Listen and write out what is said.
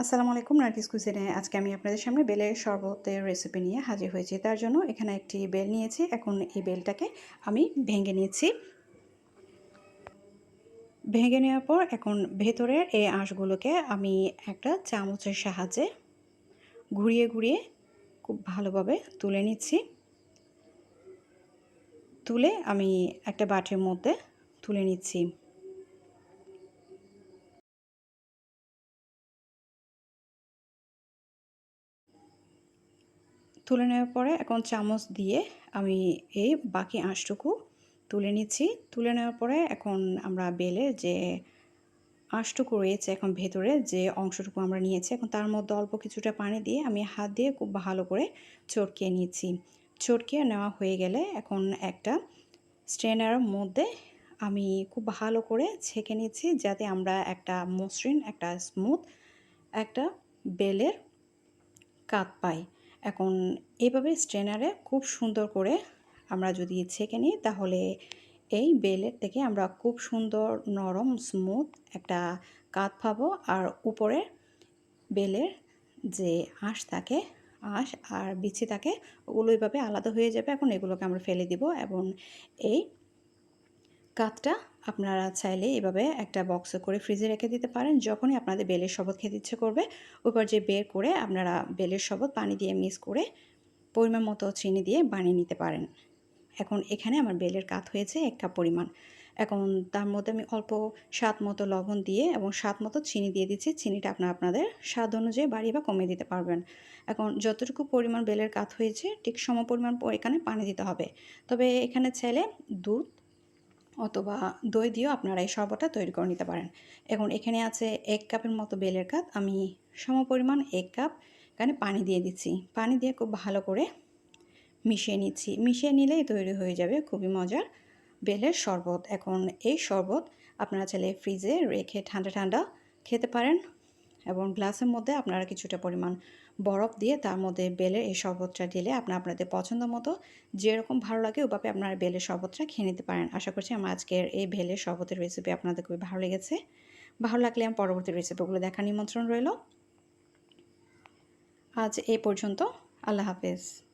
আসসালামু আলাইকুম, নার্গিস কুজিনে আজকে আমি আপনাদের সামনে বেলের শরবতের রেসিপি নিয়ে হাজির হয়েছি। তার জন্য এখানে একটি বেল নিয়েছি। এখন এই বেলটাকে আমি ভেঙে নিয়েছি ভেঙে নেওয়ার পর এখন ভেতরের এই আঁশগুলোকে আমি একটা চামচের সাহায্যে ঘুরিয়ে ঘুরিয়ে খুব ভালোভাবে তুলে নিচ্ছি। তুলে আমি একটা বাটির মধ্যে তুলে নিচ্ছি। তুলে নেওয়ার পরে এখন চামচ দিয়ে আমি এই বাকি আঁশটুকু তুলে নিচ্ছি। তুলে নেওয়ার পরে এখন আমরা বেলে যে আঁশটুকু রয়েছে এখন ভেতরে যে অংশটুকু আমরা নিয়েছি, এখন তার মধ্যে অল্প কিছুটা পানি দিয়ে আমি হাত দিয়ে খুব ভালো করে চটকিয়ে নিচ্ছি। চটকিয়ে নেওয়া হয়ে গেলে এখন একটা স্ট্রেনারের মধ্যে আমি খুব ভালো করে ছেঁকে নিচ্ছি যাতে আমরা একটা মসৃণ, একটা স্মুথ একটা বেলের কাত পাই। এখন এইভাবে স্ট্রেনারে খুব সুন্দর করে আমরা যদি ছেঁকে নিই, তাহলে এই বেলের থেকে আমরা খুব সুন্দর নরম স্মুথ একটা কাত পাবো। আর উপরে বেলের যে আঁশ থাকে, আঁশ আর বিচি থাকে, ওগুলো এইভাবে আলাদা হয়ে যাবে। এখন এগুলোকে আমরা ফেলে দিব এবং এই কাতটা আপনারা চাইলে এভাবে একটা বক্সে করে ফ্রিজে রেখে দিতে পারেন। যখনই আপনাদের বেলের শরবত খেতে ইচ্ছে করবে, ওপর যে বের করে আপনারা বেলের শরবত পানি দিয়ে মিক্স করে পরিমাণ মতো চিনি দিয়ে বানিয়ে নিতে পারেন। এখন এখানে আমার বেলের কাত হয়েছে এক কাপ পরিমাণ। এখন তার মধ্যে আমি অল্প স্বাদ মতো লবণ দিয়ে এবং স্বাদ মতো চিনি দিয়ে দিচ্ছি। চিনিটা আপনার আপনাদের স্বাদ অনুযায়ী বাড়িয়ে বা কমিয়ে দিতে পারবেন। এখন যতটুকু পরিমাণ বেলের কাত হয়েছে, ঠিক সম পরিমাণ এখানে পানি দিতে হবে। তবে এখানে চাইলে দুধ অথবা দই দিয়েও আপনারা এই শরবতটা তৈরি করে নিতে পারেন। এখন এখানে আছে এক কাপের মতো বেলের কাপ আমি সম পরিমাণ এক কাপ এখানে পানি দিয়ে দিচ্ছি। পানি দিয়ে খুব ভালো করে মিশিয়ে নিচ্ছি। মিশিয়ে নিলেই তৈরি হয়ে যাবে খুবই মজার বেলের শরবত। এখন এই শরবত আপনারা চাইলে ফ্রিজে রেখে ঠান্ডা ঠান্ডা খেতে পারেন। এবং গ্লাসের মধ্যে আপনারা কিছুটা পরিমাণ বরফ দিয়ে তার মধ্যে বেলের এই শরবতটা ঢেলে আপনার আপনাদের পছন্দ মতো যেরকম ভালো লাগে ওভাবে আপনারা বেলের শরবতটা খেয়ে নিতে পারেন। আশা করছি আমার আজকের এই বেলের শরবতের রেসিপি আপনাদের খুবই ভালো লেগেছে। ভালো লাগলে আমি পরবর্তী রেসিপিগুলো দেখার নিমন্ত্রণ রইল। আজ এই পর্যন্ত, আল্লাহ হাফেজ।